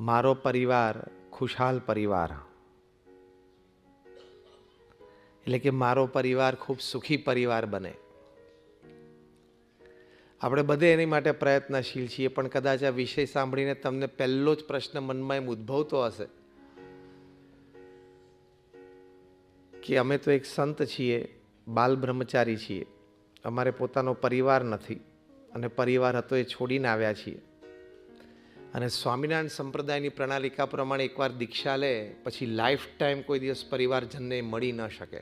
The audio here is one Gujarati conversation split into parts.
મારો પરિવાર ખુશહાલ પરિવાર. એટલે કે મારો પરિવાર ખૂબ સુખી પરિવાર બને. આપણે બધે એની માટે પ્રયત્નશીલ છીએ, પણ કદાચ આ વિષય સાંભળીને તમને પહેલો જ પ્રશ્ન મનમાં એમ ઉદ્ભવતો હશે કે અમે તો એક સંત છીએ, બાલ બ્રહ્મચારી છીએ. અમારે પોતાનો પરિવાર નથી અને પરિવાર હતો એ છોડીને આવ્યા છીએ. અને સ્વામિનારાયણ સંપ્રદાયની પ્રણાલિકા પ્રમાણે એકવાર દીક્ષા લે, પછી લાઈફ ટાઈમ કોઈ દિવસ પરિવારજનને મળી ન શકે.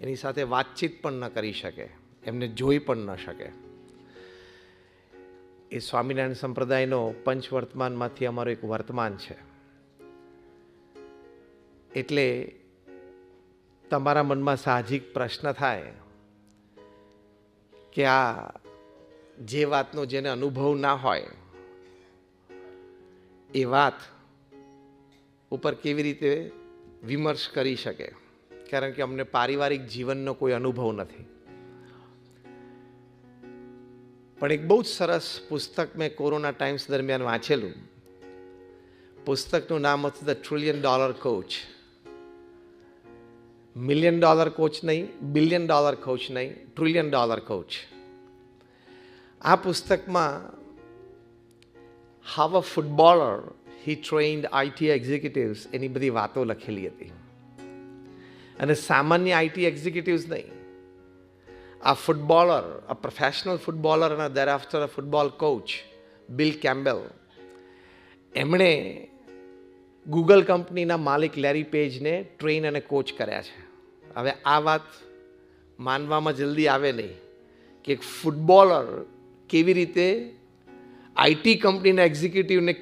એની સાથે વાતચીત પણ ન કરી શકે, એમને જોઈ પણ ન શકે. એ સ્વામિનારાયણ સંપ્રદાયનો પંચવર્તમાનમાંથી અમારો એક વર્તમાન છે. એટલે તમારા મનમાં સાહજિક પ્રશ્ન થાય કે આ જે વાતનો જેને અનુભવ ના હોય એ વાત ઉપર કેવી રીતે વિમર્શ કરી શકે? કારણ કે અમને પારિવારિક જીવનનો કોઈ અનુભવ નથી. પણ એક બહુ જ સરસ પુસ્તક મેં કોરોના ટાઈમ્સ દરમિયાન વાંચેલું. પુસ્તકનું નામ હતું the trillion dollar coach million dollar coach નહીં બિલિયન ડોલર કોચ નહીં ટ્રિલિયન ડોલર કોચ આ પુસ્તકમાં how a footballer he trained IT executives એની બધી વાતો લખેલી હતી. અને સામાન્ય આઈટી એક્ઝિક્યુટિવ્સ નહીં. આ ફૂટબોલર અ પ્રોફેશનલ ફૂટબોલર અને thereafter a football coach Bill Campbell એમણે ગૂગલ કંપનીના માલિક લેરી પેજને ટ્રેન અને કોચ કર્યા છે. હવે આ વાત માનવામાં જલ્દી આવે નહીં કે ફૂટબોલર કેવી રીતે આઈટી કંપનીના એક્ઝિક્યુટિવને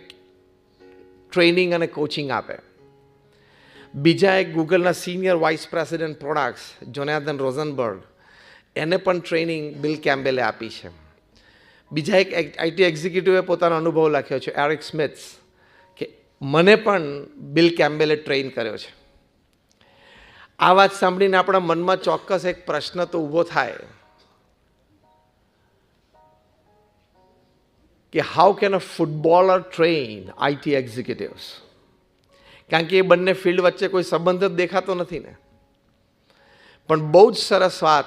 ટ્રેનિંગ અને કોચિંગ આપે. બીજા એક ગૂગલના senior vice president products Jonathan Rosenberg એને પણ ટ્રેનિંગ બિલ કેમ્બેલે આપી છે. બીજા એક આઈટી એક્ઝિક્યુટિવે પોતાનો અનુભવ લખ્યો છે એરિક સ્મિથ્સ કે મને પણ બિલ કેમ્બેલે ટ્રેન કર્યો છે. આ વાત સાંભળીને આપણા મનમાં ચોક્કસ એક પ્રશ્ન તો ઊભો થાય. કે how can a footballer train IT executives કારણ કે એ બંને ફિલ્ડ વચ્ચે કોઈ સંબંધ જ દેખાતો નથી ને. પણ બહુ જ સરસ વાત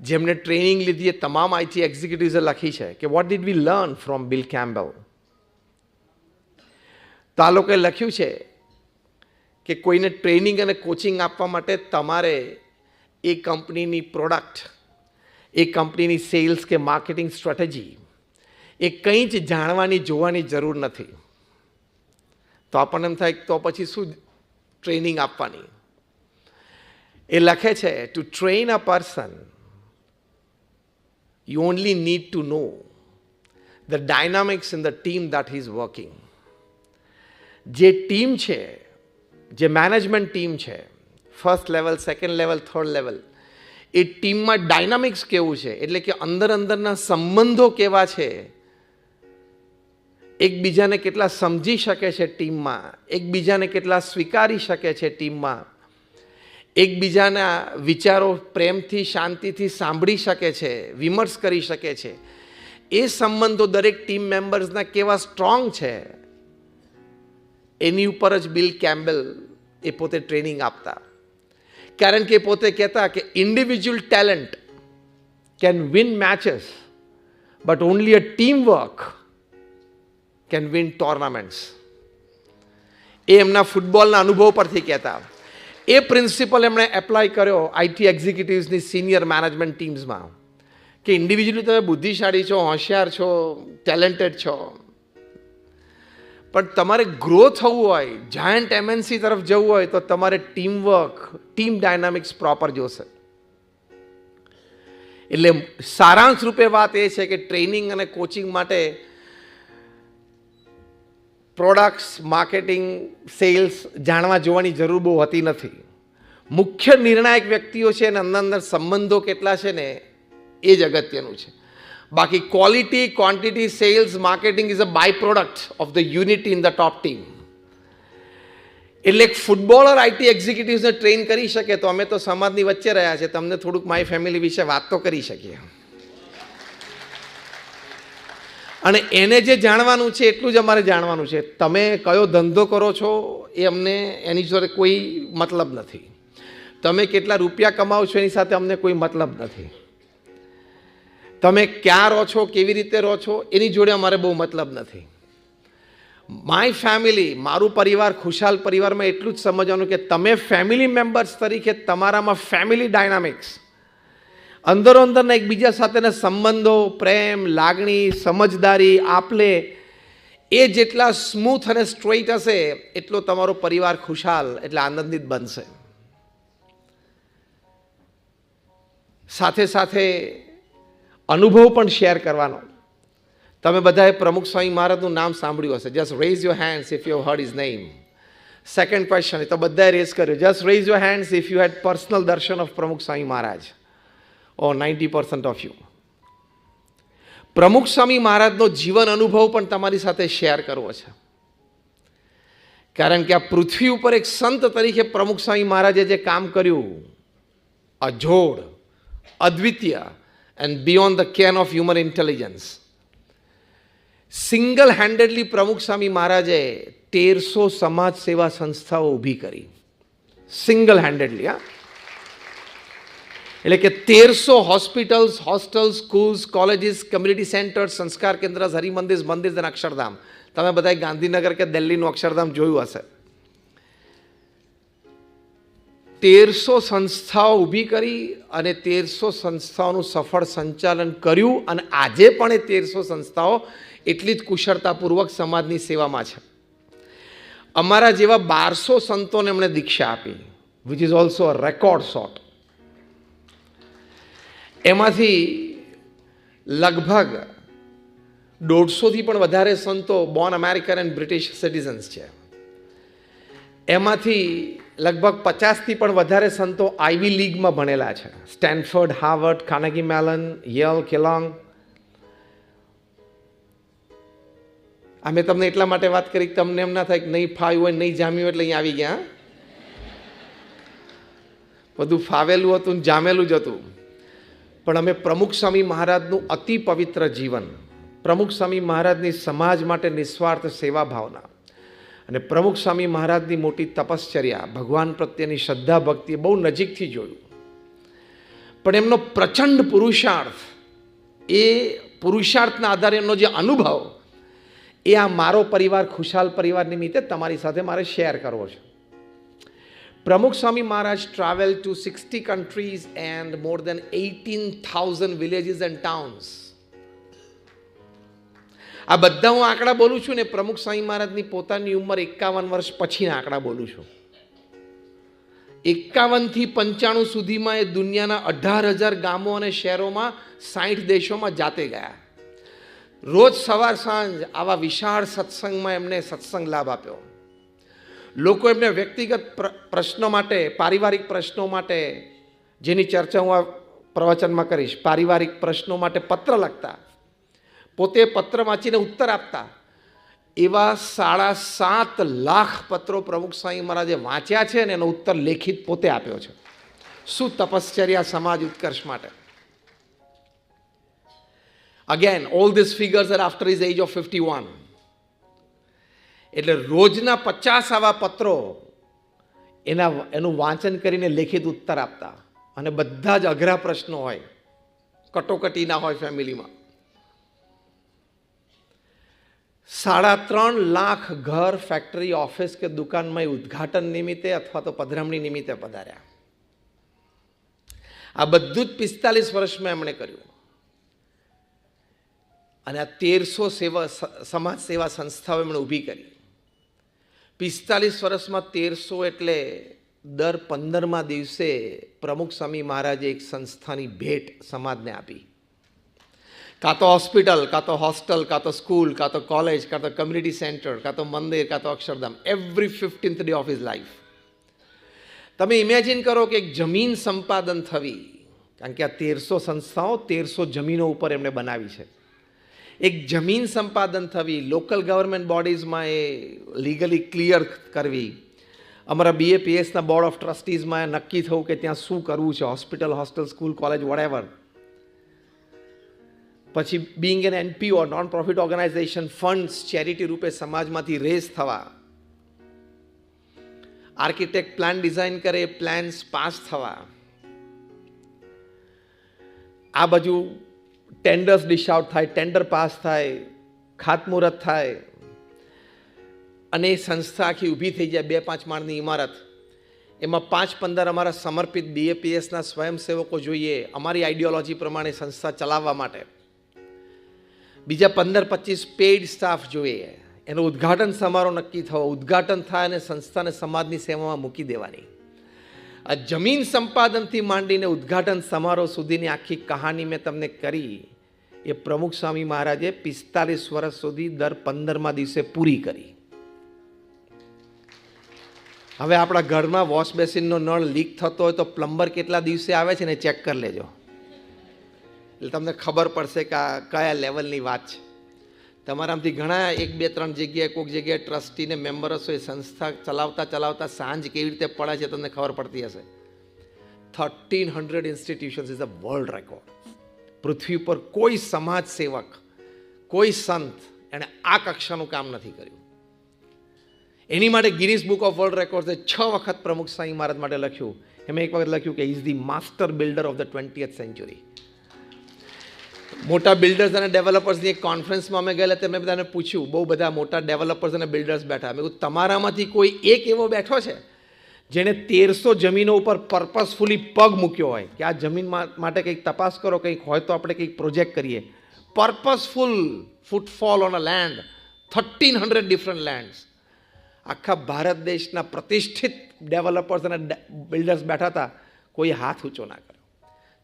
જેમને ટ્રેનિંગ લીધી એ તમામ આઈટી એક્ઝિક્યુટિવ્સે લખી છે કે what did we learn from Bill Campbell તો આ લોકોએ લખ્યું છે કે કોઈને ટ્રેનિંગ અને કોચિંગ આપવા માટે તમારે એ કંપનીની પ્રોડક્ટ એ કંપનીની સેલ્સ કે માર્કેટિંગ સ્ટ્રેટેજી એ કંઈ જ જાણવાની, જોવાની જરૂર નથી. તો આપણને એમ થાય તો પછી શું ટ્રેનિંગ આપવાની? એ લખે છે to train a person you only need to know the dynamics in the team that is working જે ટીમ છે, જે મેનેજમેન્ટ ટીમ છે first level second level third level એ ટીમમાં ડાયનામિક્સ કેવું છે? એટલે કે અંદર અંદરના સંબંધો કેવા છે? એકબીજાને કેટલા સમજી શકે છે ટીમમાં, એકબીજાને કેટલા સ્વીકારી શકે છે ટીમમાં, એકબીજાના વિચારો પ્રેમથી, શાંતિથી સાંભળી શકે છે, વિમર્શ કરી શકે છે. એ સંબંધો દરેક ટીમ મેમ્બર્સના કેવા સ્ટ્રોંગ છે, એની ઉપર જ બિલ કેમ્બેલ એ પોતે ટ્રેનિંગ આપતા. કારણ કે પોતે કહેતા કે individual talent can win matches but only a team work can win tournaments એ એમના ફૂટબોલના અનુભવ પરથી કહેતા. એ પ્રિન્સિપલ એમણે એપ્લાય કર્યો આઈટી એક્ઝિક્યુટિવ્સની સિનિયર મેનેજમેન્ટ ટીમ્સમાં કે ઇન્ડિવિજ્યુઅલી તમે બુદ્ધિશાળી છો, હોશિયાર છો ટેલેન્ટેડ છો. પણ તમારે ગ્રો થવું હોય જાયન્ટ એમએનસી તરફ જવું હોય, તો તમારે team work team dynamics proper જોશે. એટલે સારાંશ રૂપે વાત એ છે કે ટ્રેનિંગ અને કોચિંગ માટે પ્રોડક્ટ્સ, માર્કેટિંગ, સેલ્સ જાણવા જોવાની જરૂર બહુ હોતી નથી. મુખ્ય નિર્ણાયક વ્યક્તિઓ છે અને અંદર અંદર સંબંધો કેટલા છે ને એ જ અગત્યનું છે. બાકી quality quantity sales marketing is a byproduct of the unity in the top team એટલે એક ફૂટબોલર આઈટી એક્ઝિક્યુટિવ્સને ટ્રેન કરી શકે તો અમે તો સમાજની વચ્ચે રહ્યા છે તમને થોડુંક માય ફેમિલી વિશે વાત તો કરી શકીએ. અને એને જે જાણવાનું છે, એટલું જ અમારે જાણવાનું છે. તમે કયો ધંધો કરો છો એ અમને એની જોડે કોઈ મતલબ નથી. તમે કેટલા રૂપિયા કમાવો છો એની સાથે અમને કોઈ મતલબ નથી. તમે ક્યાં રહો છો, કેવી રીતે રહો છો, એની જોડે અમારે બહુ મતલબ નથી. માય ફેમિલી, મારું પરિવાર, ખુશાલ પરિવારમાં એટલું જ સમજવાનું કે તમે ફેમિલી મેમ્બર્સ તરીકે તમારામાં ફેમિલી ડાયનામિક્સ અંદરો અંદરના એકબીજા સાથેના સંબંધો, પ્રેમ, લાગણી, સમજદારી, આપલે, એ જેટલા સ્મૂથ અને સ્ટ્રેઇટ હશે, એટલો તમારો પરિવાર ખુશાલ, એટલે આનંદિત બનશે. સાથે સાથે અનુભવ પણ શેર કરવાનો. તમે બધાએ પ્રમુખ સ્વામી મહારાજનું નામ સાંભળ્યું હશે. Just raise your hands if you heard his name second question તો બધાએ રેઝ કર્યો. Just raise your hands if you had personal darshan of Pramukh Swami Maharaj. Oh ninety percent of you Pramukh Swami મહારાજનો જીવન અનુભવ પણ તમારી સાથે શેર કરવો છે. કારણ કે આ પૃથ્વી ઉપર એક સંત તરીકે પ્રમુખ સ્વામી મહારાજે જે કામ કર્યું, અજોડ, અદ્વિતીય and beyond the ken of human intelligence single handedly Pramukh Swami મહારાજે તેરસો સમાજ સેવા સંસ્થાઓ ઊભી કરી. સિંગલ હેન્ડેડલી હા. એટલે કે તેરસો hospitals hostel schools, colleges community centres સંસ્કાર કેન્દ્ર, હરિમંદિર, મંદિર અને અક્ષરધામ. તમે બધાએ ગાંધીનગર કે દિલ્હીનું અક્ષરધામ જોયું હશે. તેરસો સંસ્થાઓ ઊભી કરી અને તેરસો સંસ્થાઓનું સફળ સંચાલન કર્યું અને આજે પણ એ તેરસો સંસ્થાઓ એટલી જ કુશળતાપૂર્વક સમાજની સેવામાં છે. અમારા જેવા બારસો સંતોને એમણે દીક્ષા આપી which is also a record shot એમાંથી લગભગ દોઢસોથી પણ વધારે સંતો born American and British citizens છે. એમાંથી લગભગ પચાસથી પણ વધારે સંતો આઈવી લીગમાં ભણેલા છે. Stanford Harvard Carnegie Mellon Yale Kellogg અમે તમને એટલા માટે વાત કરી કે તમને એમ ના થાય કે નહીં ફાવ્યું હોય, નહીં જામ્યું એટલે અહીંયા આવી ગયા બધું ફાવેલું હતું જામેલું જ હતું. પણ અમે પ્રમુખ સ્વામી મહારાજનું અતિ પવિત્ર જીવન, પ્રમુખ સ્વામી મહારાજની સમાજ માટે નિસ્વાર્થ સેવા ભાવના અને પ્રમુખ સ્વામી મહારાજની મોટી તપશ્ચર્યા, ભગવાન પ્રત્યેની શ્રદ્ધા, ભક્તિ બહુ નજીકથી જોયું. પણ એમનો પ્રચંડ પુરુષાર્થ, એ પુરુષાર્થના આધારે એમનો જે અનુભવ, એ આ મારો પરિવાર, ખુશાલ પરિવાર નિમિત્તે તમારી સાથે મારે શેર કરવો છે. Pramukh Swami Maharaj travel to sixty countries and more than eighteen thousand villages and towns આ બધા હું આંકડા બોલું છું ને પ્રમુખ સ્વામી મહારાજની પોતાની ઉંમર એકાવન વર્ષ પછીના આંકડા બોલું છું. એકાવનથી પંચાણું સુધીમાં એ દુનિયાના અઢાર હજાર ગામો અને શહેરોમાં સાઠ દેશોમાં જાતે ગયા. રોજ સવાર સાંજ આવા વિશાળ સત્સંગમાં એમને સત્સંગ લાભ આપ્યો. લોકો એમને વ્યક્તિગત પ્રશ્નો માટે, પારિવારિક પ્રશ્નો માટે, જેની ચર્ચા હું આ પ્રવચનમાં કરીશ, પારિવારિક પ્રશ્નો માટે પત્ર લખતા, પોતે પત્ર વાંચીને ઉત્તર આપતા, એવા સાડા સાત લાખ પત્રો પ્રમુખ સ્વામી મહારાજે વાંચ્યા છે ને એનો ઉત્તર લેખિત પોતે આપ્યો છે. શું તપશ્ચર્યા સમાજ ઉત્કર્ષ માટે? Again all this figures are after his age of fifty one એટલે રોજના પચાસ આવા પત્રો એના એનું વાંચન કરીને લેખિત ઉત્તર આપતા. અને બધા જ અઘરા પ્રશ્નો હોય. કટોકટીના હોય ફેમિલીમાં. સાડા ત્રણ લાખ ઘર ફેક્ટરી ઓફિસ કે દુકાનમાં ઉદ્ઘાટન નિમિત્તે અથવા તો પધરામણી નિમિત્તે પધાર્યા. આ બધું જ પિસ્તાલીસ વર્ષમાં એમણે કર્યું. અને આ તેરસો સેવા સમાજ સેવા સંસ્થાઓ એમણે ઊભી કરી. પિસ્તાલીસ વર્ષમાં તેરસો એટલે દર પંદરમા દિવસે પ્રમુખ સ્વામી મહારાજે એક સંસ્થાની ભેટ સમાજને આપી. કાં તો હોસ્પિટલ, કાં તો હોસ્ટેલ, કાં તો સ્કૂલ, કાં તો કોલેજ, કાં તો કમ્યુનિટી સેન્ટર, કાં તો મંદિર, કાં તો Akshardham, every fifteenth day of his life. તમે ઇમેજિન કરો કે એક જમીન સંપાદન થવી, કારણ કે આ તેરસો સંસ્થાઓ, તેરસો જમીનો ઉપર એમણે બનાવી છે. એક જમીન સંપાદન થવી, લોકલ ગવર્મેન્ટ બોડીઝમાં એ લીગલી ક્લિયર કરવી. અમારા બીએપીએસના બોર્ડ ઓફ ટ્રસ્ટીઝમાં એ નક્કી થવું કે ત્યાં શું કરવું છે hospital hostel school college whatever પછી being an NPO non profit organisation funds charity રૂપે સમાજમાંથી રેઝ થવા. આર્કિટેક્ટ પ્લાન ડિઝાઇન કરે પ્લાન્સ પાસ થવા. આ બાજુ ટેન્ડર્સ ડિશ આઉટ થાય ટેન્ડર પાસ થાય, ખાતમુહૂર્ત થાય. અને એ સંસ્થા આખી ઊભી થઈ જાય બે પાંચ માળની ઇમારત. એમાં પાંચ પંદર અમારા સમર્પિત બીએપીએસના સ્વયંસેવકો જોઈએ, અમારી આઈડિયોલોજી પ્રમાણે સંસ્થા ચલાવવા માટે. બીજા પંદર પચીસ પેઇડ સ્ટાફ જોઈએ. એનો ઉદ્ઘાટન સમારોહ નક્કી થવો, ઉદ્ઘાટન થાય અને સંસ્થાને સમાજની સેવામાં મૂકી દેવાની. આ જમીન સંપાદનથી માંડીને ઉદ્ઘાટન સમારોહ સુધીની આખી કહાની મેં તમને કરી. એ પ્રમુખ સ્વામી મહારાજે પિસ્તાલીસ વર્ષ સુધી દર પંદરમા દિવસે પૂરી કરી. હવે આપણા ઘરમાં વોશ બેસિનનો નળ લીક થતો હોય તો પ્લમ્બર કેટલા દિવસે આવે છે ને ચેક કરી લેજો. એટલે તમને ખબર પડશે કે આ કયા લેવલની વાત છે. તમારામાંથી ઘણા એક, બે, ત્રણ જગ્યાએ કોઈક જગ્યાએ ટ્રસ્ટીને મેમ્બર્સ હોય સંસ્થા ચલાવતા ચલાવતા સાંજ કેવી રીતે પડે છે તમને ખબર પડતી હશે. Thirteen hundred institutions is a world record પૃથ્વી પર કોઈ સમાજ સેવક, કોઈ સંત એણે આ કક્ષાનું કામ નથી કર્યું. એની માટે ગિનિસ બુક ઓફ વર્લ્ડ રેકોર્ડ્સે છ વખત પ્રમુખ સાંઈ મહારાજ માટે લખ્યું. એમાં એક વખત લખ્યું કે his the master builder of the twentieth century મોટા બિલ્ડર્સ અને ડેવલપર્સની એક કોન્ફરન્સમાં અમે ગયેલા મેં બધાને પૂછ્યું, બહુ બધા મોટા ડેવલપર્સ અને બિલ્ડર્સ બેઠા. મેં કહ્યું તમારામાંથી કોઈ એક એવો બેઠો છે જેણે તેરસો જમીનો ઉપર પર્પસફુલી પગ મૂક્યો હોય? કે આ જમીન માટે કંઈક તપાસ કરો, કંઈક હોય તો આપણે કંઈક પ્રોજેક્ટ કરીએ. Purposeful footfall on a land thirteen hundred different lands આખા ભારત દેશના પ્રતિષ્ઠિત ડેવલપર્સ અને બિલ્ડર્સ બેઠા હતા. કોઈ હાથ ઊંચો ના કર્યો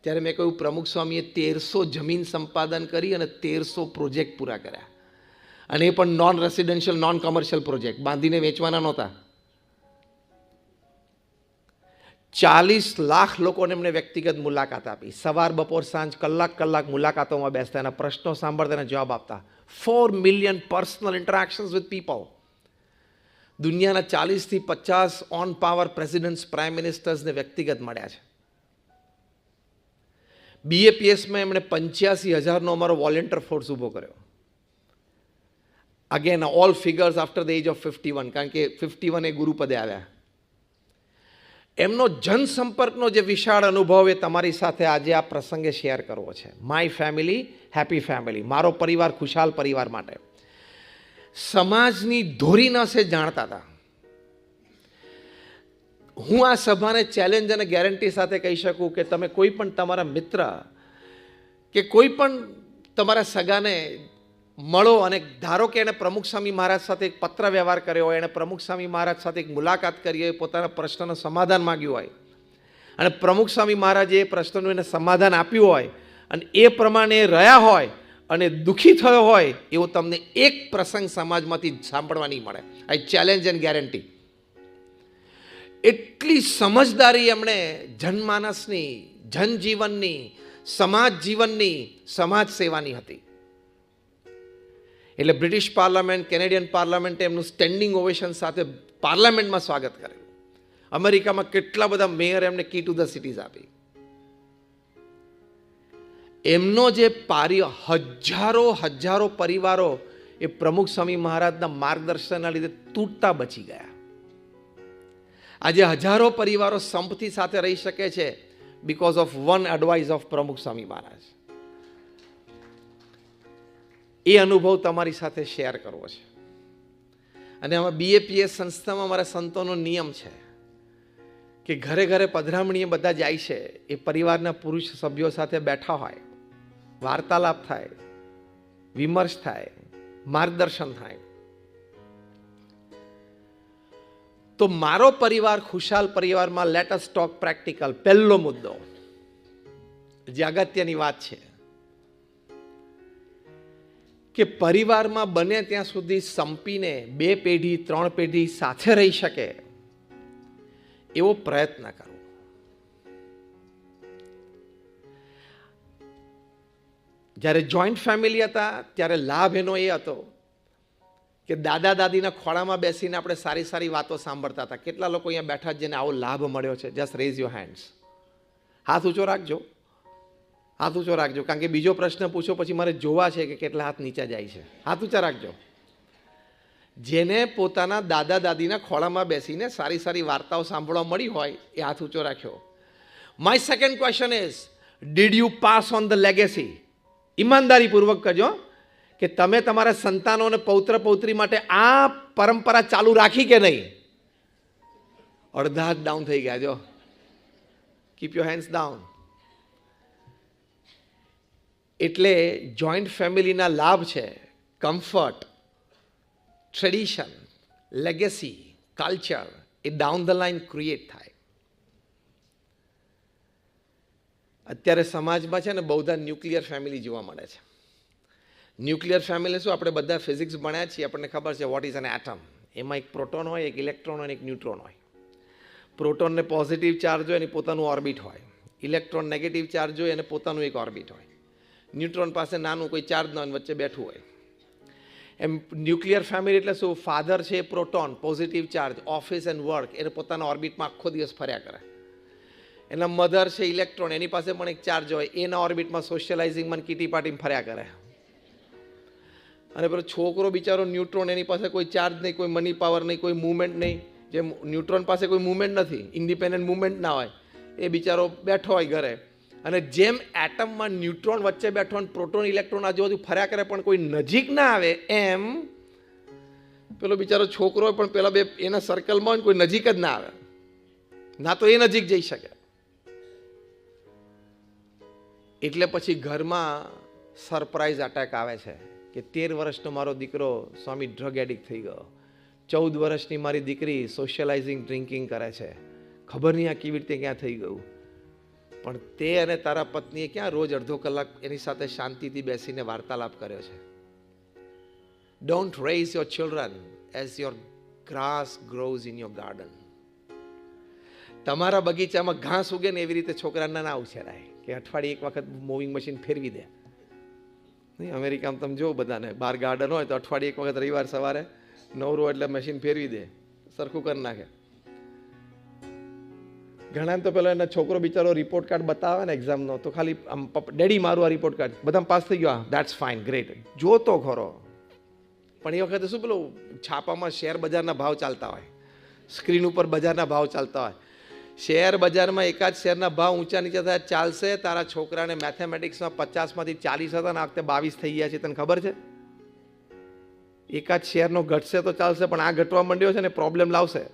ત્યારે મેં કહ્યું, પ્રમુખ સ્વામીએ તેરસો જમીન સંપાદન કરી અને તેરસો પ્રોજેક્ટ પૂરા કર્યા. અને એ પણ non residential non commercial project. બાંધીને વેચવાના નહોતા. ચાલીસ લાખ લોકોને એમણે વ્યક્તિગત મુલાકાત આપી. સવાર, બપોર, સાંજ, કલાક કલાક મુલાકાતોમાં બેસતા. એના પ્રશ્નો સાંભળતા એના જવાબ આપતા. Four million personal interactions with people દુનિયાના ચાલીસથી પચાસ ઓન પાવર પ્રેસિડેન્ટ્સ પ્રાઇમ મિનિસ્ટર્સને વ્યક્તિગત મળ્યા છે. બીએપીએસમાં એમણે પંચ્યાસી હજારનો અમારો વોલેન્ટિયર ફોર્સ ઊભો કર્યો. Again all figures after the age of fifty one કારણ કે ફિફ્ટી વન એ ગુરુપદે આવ્યા. એમનો જનસંપર્કનો જે વિશાળ અનુભવ એ તમારી સાથે આજે આ પ્રસંગે શેર કરવો છે. માય ફેમિલી હેપી ફેમિલી મારો પરિવાર ખુશાલ પરિવાર માટે. સમાજની ધોરી નસે જાણતા હતા. હું આ સભાને ચેલેન્જ અને ગેરંટી સાથે કહી શકું કે તમે કોઈ પણ તમારા મિત્ર કે કોઈ પણ તમારા સગાને મળો અને ધારો કે એણે પ્રમુખ સ્વામી મહારાજ સાથે એક પત્ર વ્યવહાર કર્યો હોય એણે પ્રમુખ સ્વામી મહારાજ સાથે એક મુલાકાત કરી હોય, પોતાના પ્રશ્નનું સમાધાન માગ્યું હોય, અને પ્રમુખ સ્વામી મહારાજે એ પ્રશ્નનું એને સમાધાન આપ્યું હોય, અને એ પ્રમાણે રહ્યા હોય, અને દુઃખી થયો હોય, એવો તમને એક પ્રસંગ સમાજમાંથી સાંભળવા નહીં મળે. આઈ ચેલેન્જ એન્ડ ગેરંટી એટલી સમજદારી એમણે જનમાનસની, જનજીવનની સમાજ જીવનની સમાજ સેવાની હતી. એટલે બ્રિટિશ પાર્લામેન્ટ, કેનેડિયન પાર્લામેન્ટે એમનું સ્ટેન્ડિંગ ઓવેશન સાથે પાર્લામેન્ટમાં સ્વાગત કરેલું અમેરિકામાં કેટલા બધા મેયર એમને કી ટુ ધ સિટીઝ આપી. એમનો જે પાર્ય હજારો હજારો પરિવારો એ પ્રમુખ સ્વામી મહારાજના માર્ગદર્શનના લીધે તૂટતા બચી ગયા. આજે હજારો પરિવારો સંપથી સાથે રહી શકે છે because of one advice of Pramukh Swami Maharaj. એ અનુભવ તમારી સાથે શેર કરવો છે. અને આમાં બીએપીએસ સંસ્થામાં અમારા સંતોનો નિયમ છે કે ઘરે ઘરે પધરામણીએ બધા જાય છે, એ પરિવારના પુરુષ સભ્યો સાથે બેઠા હોય, વાર્તાલાપ થાય, વિમર્શ થાય, માર્ગદર્શન થાય. તો મારો પરિવાર, ખુશાલ પરિવારમાં લેટસ ટોક પ્રેક્ટિકલ પહેલો મુદ્દો, જે અગત્યની વાત છે, કે પરિવારમાં બને ત્યાં સુધી સંપીને બે પેઢી, ત્રણ પેઢી સાથે રહી શકે એવો પ્રયત્ન કરવો જ્યારે જોઈન્ટ ફેમિલી હતા, ત્યારે લાભ એનો એ હતો કે દાદા દાદીના ખોળામાં બેસીને આપણે સારી સારી વાતો સાંભળતા હતા. કેટલા લોકો અહીંયા બેઠા જેને આવો લાભ મળ્યો છે. જસ્ટ રેઝ યોર હેન્ડ્સ હાથ ઊંચો રાખજો. હાથ ઊંચો રાખજો. કારણ કે બીજો પ્રશ્ન પૂછો પછી મારે જોવા છે કે કેટલા હાથ નીચે જાય છે. હાથ ઊંચા રાખજો. જેને પોતાના દાદા દાદીના ખોળામાં બેસીને સારી સારી વાર્તાઓ સાંભળવા મળી હોય, એ હાથ ઊંચો રાખ્યો. My second question is did you pass on the legacy ઈમાનદારીપૂર્વક કહેજો કે તમે તમારા સંતાનો અને પૌત્ર પૌત્રી માટે આ પરંપરા ચાલુ રાખી કે નહીં? અડધા જ ડાઉન થઈ ગયા જો. કીપ યોર હેન્ડ્સ ડાઉન એટલે જોઈન્ટ ફેમિલીના લાભ છે કમ્ફર્ટ ટ્રેડિશન લેગેસી કલ્ચર એ ડાઉન ધ લાઈન ક્રિએટ થાય. અત્યારે સમાજમાં છે ને બહુધા ન્યુક્લિયર ફેમિલી જોવા મળે છે. ન્યુક્લિયર ફેમિલી શું? આપણે બધા ફિઝિક્સ ભણ્યા છીએ. આપણને ખબર છે વોટ ઇઝ એન એટમ એમાં એક પ્રોટોન હોય, એક ઇલેક્ટ્રોન હોય એક ન્યુટ્રોન હોય. પ્રોટોનને પોઝિટિવ ચાર્જ હોય એની પોતાનું ઓર્બિટ હોય. ઇલેક્ટ્રોન નેગેટિવ ચાર્જ હોય એને પોતાનું એક ઓર્બિટ હોય. ન્યુટ્રોન પાસે નાનું કોઈ ચાર્જ ન હોય વચ્ચે બેઠું હોય. એમ ન્યુક્લિયર ફેમિલી એટલે શું? ફાધર છે એ proton positive charge office and work એને પોતાના ઓર્બિટમાં આખો દિવસ ફર્યા કરે. એના મધર છે ઇલેક્ટ્રોન એની પાસે પણ એક ચાર્જ હોય. એના ઓર્બિટમાં સોશિયલાઇઝિંગમાં કીટી પાર્ટીમાં ફર્યા કરે. અને પેલો છોકરો બિચારો ન્યુટ્રોન એની પાસે કોઈ ચાર્જ નહીં, કોઈ મની પાવર નહીં, કોઈ મૂવમેન્ટ નહીં. જે ન્યુટ્રોન પાસે કોઈ મૂવમેન્ટ નથી ઇન્ડિપેન્ડન્ટ મૂવમેન્ટ ના હોય, એ બિચારો બેઠો હોય ઘરે. અને જેમ એટમમાં ન્યુટ્રોન વચ્ચે બેઠો અને પ્રોટોન, ઇલેક્ટ્રોન આજુબાજુ ફર્યા કરે પણ કોઈ નજીક ના આવે એમ, પેલો બિચારો છોકરો હોય પણ પેલા બે એના સર્કલમાં હોય કોઈ નજીક જ ના આવે. ના તો એ નજીક જઈ શકે. એટલે પછી ઘરમાં સરપ્રાઇઝ અટેક આવે છે. કે તેર વર્ષનો મારો દીકરો સ્વામી ડ્રગ એડિક્ટ થઈ ગયો. ચૌદ વર્ષની મારી દીકરી સોશિયલાઇઝિંગ ડ્રિંકિંગ કરે છે. ખબર નહીં આ કેવી રીતે ક્યાં થઈ ગયું. પણ તે અને તારા પત્નીએ ક્યાં રોજ અડધો કલાક એની સાથે શાંતિથી બેસીને વાર્તાલાપ કર્યો છે. Don't raise your children as your grass grows in your garden તમારા બગીચામાં ઘાસ ઉગે ને એવી રીતે છોકરાના ના ઉછેરાય કે અઠવાડિયે એક વખત મૂવિંગ મશીન ફેરવી દે. નહીં અમેરિકામાં તમે જુઓ બધાને. બહાર ગાર્ડન હોય તો અઠવાડિયે એક વખત રવિવાર સવારે નવરો એટલે મશીન ફેરવી દે. સરખું કરી નાખે. ઘણા તો પેલો એના છોકરો બિચારો રિપોર્ટ કાર્ડ બતાવે ને એક્ઝામનો તો ખાલી આમ ડેડી મારું આ રિપોર્ટ કાર્ડ બધા પાસ થઈ ગયો દેટ્સ ફાઇન ગ્રેટ જોતો ખરો. પણ એ વખતે શું પેલું છાપામાં શેર બજારના ભાવ ચાલતા હોય. સ્ક્રીન ઉપર બજારના ભાવ ચાલતા હોય. શેર બજારમાં એકાદ શેરના ભાવ ઊંચા નીચે થયા ચાલશે. તારા છોકરાને મેથેમેટિક્સમાં પચાસમાંથી ચાલીસ હતા, ને આ વખતે બાવીસ થઈ ગયા છે. તને ખબર છે? એકાદ શેરનો ઘટશે તો ચાલશે, પણ આ ઘટવા માંડ્યો છે ને પ્રોબ્લેમ લાવશે.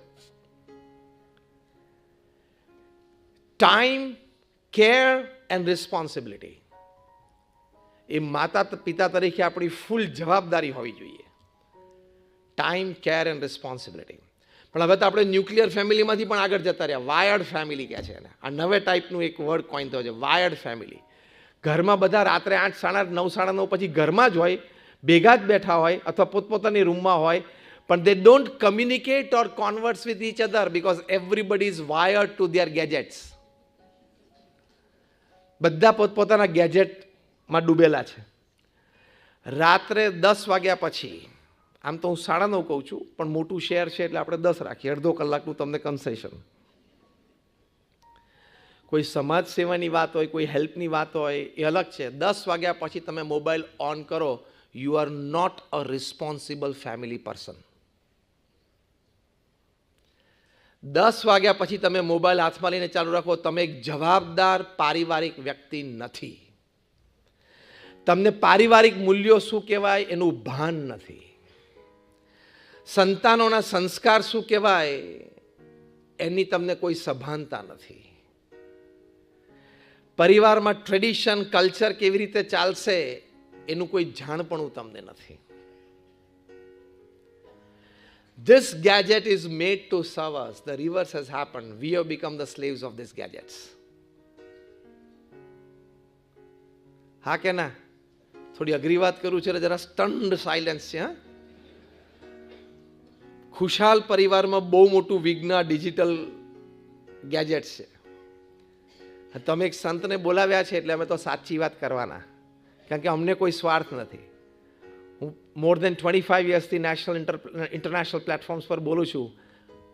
ટાઈમ કેર એન્ડ રિસ્પોન્સિબિલિટી એ માતા પિતા તરીકે આપણી ફૂલ જવાબદારી હોવી જોઈએ. ટાઈમ કેર એન્ડ રિસ્પોન્સિબિલિટી પણ હવે તો આપણે ન્યુક્લિયર ફેમિલીમાંથી પણ આગળ જતા રહ્યા. વાયર્ડ ફેમિલી કહે છે એને. આ નવે ટાઈપનું એક વર્ડ કોઈન થયો છે. Wired family. ઘરમાં બધા રાત્રે આઠ સાડા નવ સાડા નવ પછી ઘરમાં જ હોય, ભેગા જ બેઠા હોય અથવા પોતપોતાની રૂમમાં હોય, પણ they don't communicate or converse with each other because everybody is wired to their gadgets બધા પોતપોતાના ગેજેટમાં ડૂબેલા છે. રાત્રે દસ વાગ્યા પછી આમ તો હું સાડા નવ કહું છું, પણ મોટું શેર છે એટલે આપણે દસ રાખીએ, અડધો કલાકનું તમને કન્સેશન કોઈ સમાજ સેવાની વાત હોય, કોઈ હેલ્પની વાત હોય, એ અલગ છે. દસ વાગ્યા પછી તમે મોબાઈલ ઓન કરો you are not a responsible family person દસ વાગ્યા પછી તમે મોબાઈલ હાથમાં લઈને ચાલુ રાખો, તમે એક જવાબદાર પારિવારિક વ્યક્તિ નથી. તમને પારિવારિક મૂલ્યો શું કહેવાય? એનું ભાન નથી. સંતાનોના સંસ્કાર શું કહેવાય એની તમને કોઈ સભાનતા નથી પરિવારમાં ટ્રેડિશન કલ્ચર કેવી રીતે ચાલશે, એનું કોઈ જાણપણું તમને નથી This gadget is made to serve us. The reverse has happened. We have become the slaves of these gadgets. હા કે ના થોડી અઘરી વાત કરું છું જરા સ્ટન્ડ સાયલેન્સ છે, હા ખુશાલ પરિવારમાં બહુ મોટું વિઘ્ન ડિજિટલ ગેજેટ્સ છે. તમે એક સંતને બોલાવ્યા છે એટલે અમે તો સાચી વાત કરવાના. કારણ કે અમને કોઈ સ્વાર્થ નથી. હું મોર દેન ટ્વેન્ટી ફાઇવ યર્સથી નેશનલ ઇન્ટરનેશનલ પ્લેટફોર્મ્સ પર બોલું છું.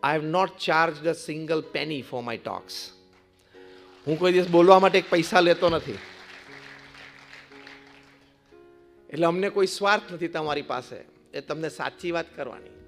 I have not charge a single penny for my talks હું કોઈ દિવસ બોલવા માટે એક પૈસા લેતો નથી. એટલે અમને કોઈ સ્વાર્થ નથી તમારી પાસે. એ તમને સાચી વાત કરવાની.